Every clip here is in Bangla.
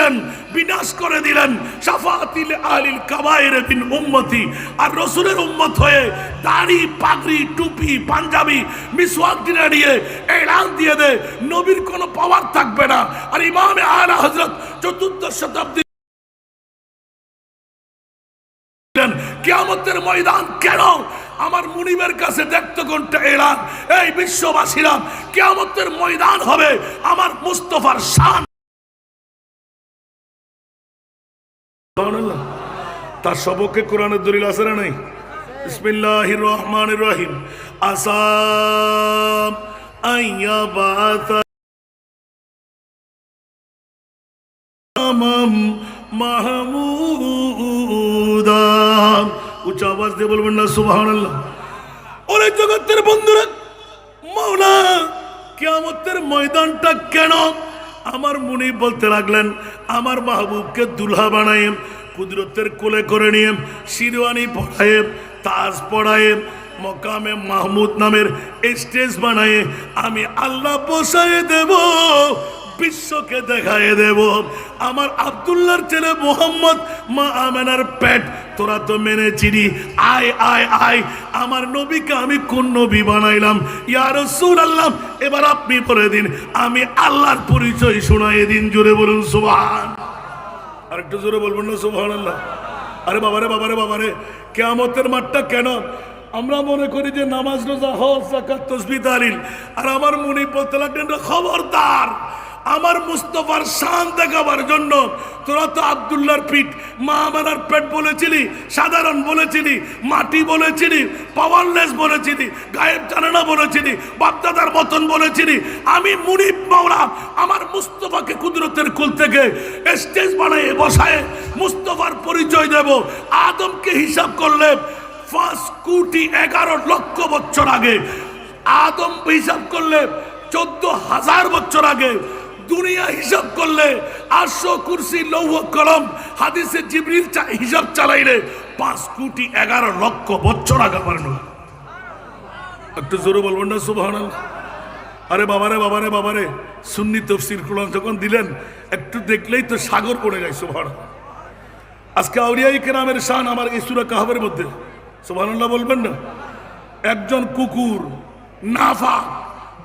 দিলেন, বিনাশ করে দিলেন। সাফাতিল আলিল কাবায়ের উম্মতি। আর রসুলের উম্মত হয়ে দাড়ি পাগড়ি টুপি পাঞ্জাবি মিসওয়াক দিয়ে নিয়ে এলান দিয়ে দে। নবীর কোনো পাওয়ার থাকবে না। আর ইমামে আলা হযরত চতুর্থ শতাব্দী কিয়ামতের ময়দান কেন? আমার মুনিমের কাছে দেখতে কোনটা এলান। এই বিশ্ববাসীরা কিয়ামতের ময়দান হবে আমার মুস্তফার শান। তার সবকে কোরআনের দলিল আছে না নাই? রহিম। আসাম মাহমুদা। উচ্চ আওয়াজ দিয়ে বলবেন না জগতের বন্ধুরা, মাওলা, কিয়ামতের ময়দানটা কেন আমার মনে বলতে লাগলেন, আমার মাহবুবকে দুলহা বানায় কুদরতের কোলে করে নিয়ে শিরওয়ানি পড়ায় তাজ পড়ায় মকামে মাহমুদ নামের স্টেজ বানায় আমি আল্লাহ পোষায় দেব। বিশ্বকে দেখায় দেব। আমার আব্দুল্লাহর ছেলে মোহাম্মদ মা আমেনার পেট, তোরা তো মেনে চিনি। আয় আয় আয়, আমার নবীকে আমি কোন নবী বানাইলাম? ইয়ার সুর আল্লাহ এবার আপনি পরে দিন, আমি আল্লাহর পরিচয় শোনাই দিন, জোরে বলুন সুবহান। আর একটু জোরে বলবেন না সুবহান আল্লাহ আরে বাবারে বাবারে বাবারে কেয়ামতের মাঠটা কেন? আমরা মনে করি যে নামাজ, রোজা, হজ তসবি তালিল আর আমার মনে বলতে লাগলেন খবরদার। আমার মুস্তফার শান দেখাবার জন্য তোরা তো আবদুল্লার পিঠ, মা আমানার পেট বলেছিলি, সাধারণ বলেছিলি, মাটি বলেছিলি পাওয়ারলেস বলেছিলি, গায়েব জানে না বলেছিলি, বাপদাদার মতন বলেছিলি। আমি মুনিব মাওলা আমার মুস্তফাকে কুদরতের কুল থেকে স্টেজ বানায় বসায় মুস্তফার পরিচয় দেব। আদমকে হিসাব করলে পাঁচ কোটি এগারো লক্ষ বছর আগে, আদম হিসাব করলে চোদ্দ হাজার বছর আগে দুনিয়া হিসাব করলে আটশো কুরসি লৌহ কলম হাদিসে জিবরিল হিসাব চালাইলে পাঁচ কোটি এগারো লক্ষ বছর আগে পারল একটু জোরে বলবেন না সুবহান আরে বাবারে বাবারে বাবারে, সুন্নি তফসির কোরআন যখন দিলেন, একটু দেখলেই তো সাগর পড়ে যায় সুবহান আজকে আউরিয়াই কেরামের শান আমার ইসুরা কাহাবের মধ্যে। সুবহানাল্লাহ বলবেন না? একজন কুকুর নাফাক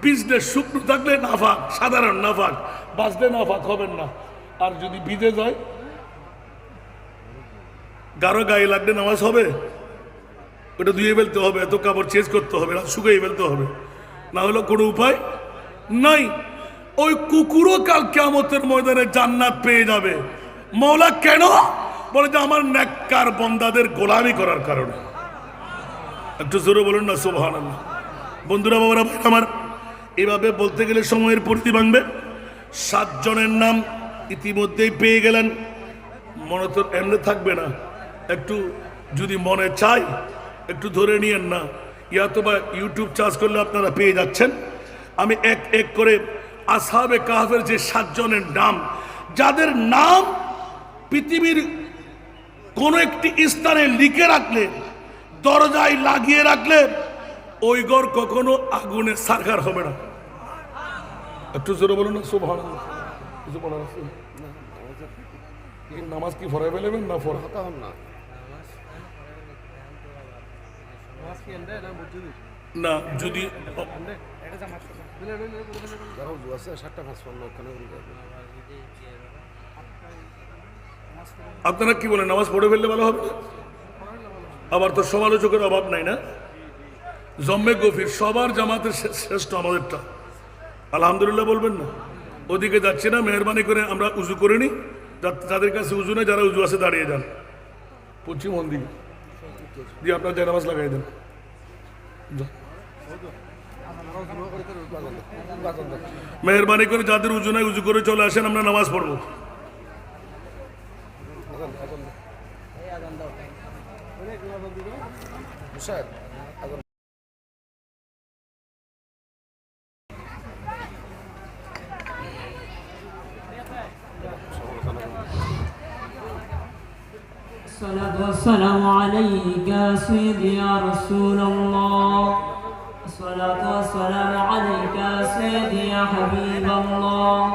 বিজনেস শুকনো থাকলে নাফাক, সাধারণ নাফাক। বাঁচলে নাফাক, হবেন না। আর যদি বিজে যায় গারো গায়ে লাগলে নামাজ হবে। ওটা ধুয়ে ফেলতে হবে, এত কাপড় চেঞ্জ করতে হবে, রাত শুকিয়ে ফেলতে হবে। না হলে কোনো উপায় নাই। ওই কুকুরও কাল কেমতের ময়দানে জান্নাত পেয়ে যাবে। মৌলা কেন? বলে যে আমার নেককার বন্দাদের গোলামি করার কারণে। একটু জোরে বলুন না সোভান বন্ধুরা, বাবারা, আমার এভাবে বলতে গেলে সময়ের পরিধি ভাঙবে। সাতজনের নাম ইতিমধ্যেই পেয়ে গেলেন। মনে তো এমনি থাকবে না। একটু যদি মনে চাই একটু ধরে নিয়েন না। ইয়াতো বা ইউটিউব চার্জ করলে আপনারা পেয়ে যাচ্ছেন। আমি এক এক করে আসাবে কাহাফের যে সাতজনের নাম, যাদের নাম পৃথিবীর কোনো একটি স্থানে লিখে রাখলে, দরজায় লাগিয়ে রাখলে, ওই ঘর কখনো আগুনে সারকার হবে না। একটু জোরে বলুন না সুবহান কিছু বলার আছে নামাজ কি ফরাই ফেলেবেন না ফরা তখন না। না যদি আপনারা কি বলেন নামাজ পড়ে ফেললে ভালো হবে? আবার তো সমালোচকের অভাব নাই না? জম্মে গফির সবার জামাতের শ্রেষ্ঠ আমাদেরটা। আলহামদুলিল্লাহ বলবেন না। ওদিকে যাচ্ছি না মেহরবানি করে আমরা উজু করে নিই। তাদের কাছে উজু নেই যারা উজু আছে দাঁড়িয়ে যান। পশ্চিম মন দিকে দিয়ে আপনার জানামাজ লাগাই দেন। মেহরবানি করে যাদের উজু নাই উজু করে চলে আসেন আমরা নামাজ পড়ব। الصلاة والسلام عليك يا سيدي يا رسول الله. الصلاة والسلام عليك يا سيدي يا حبيب الله.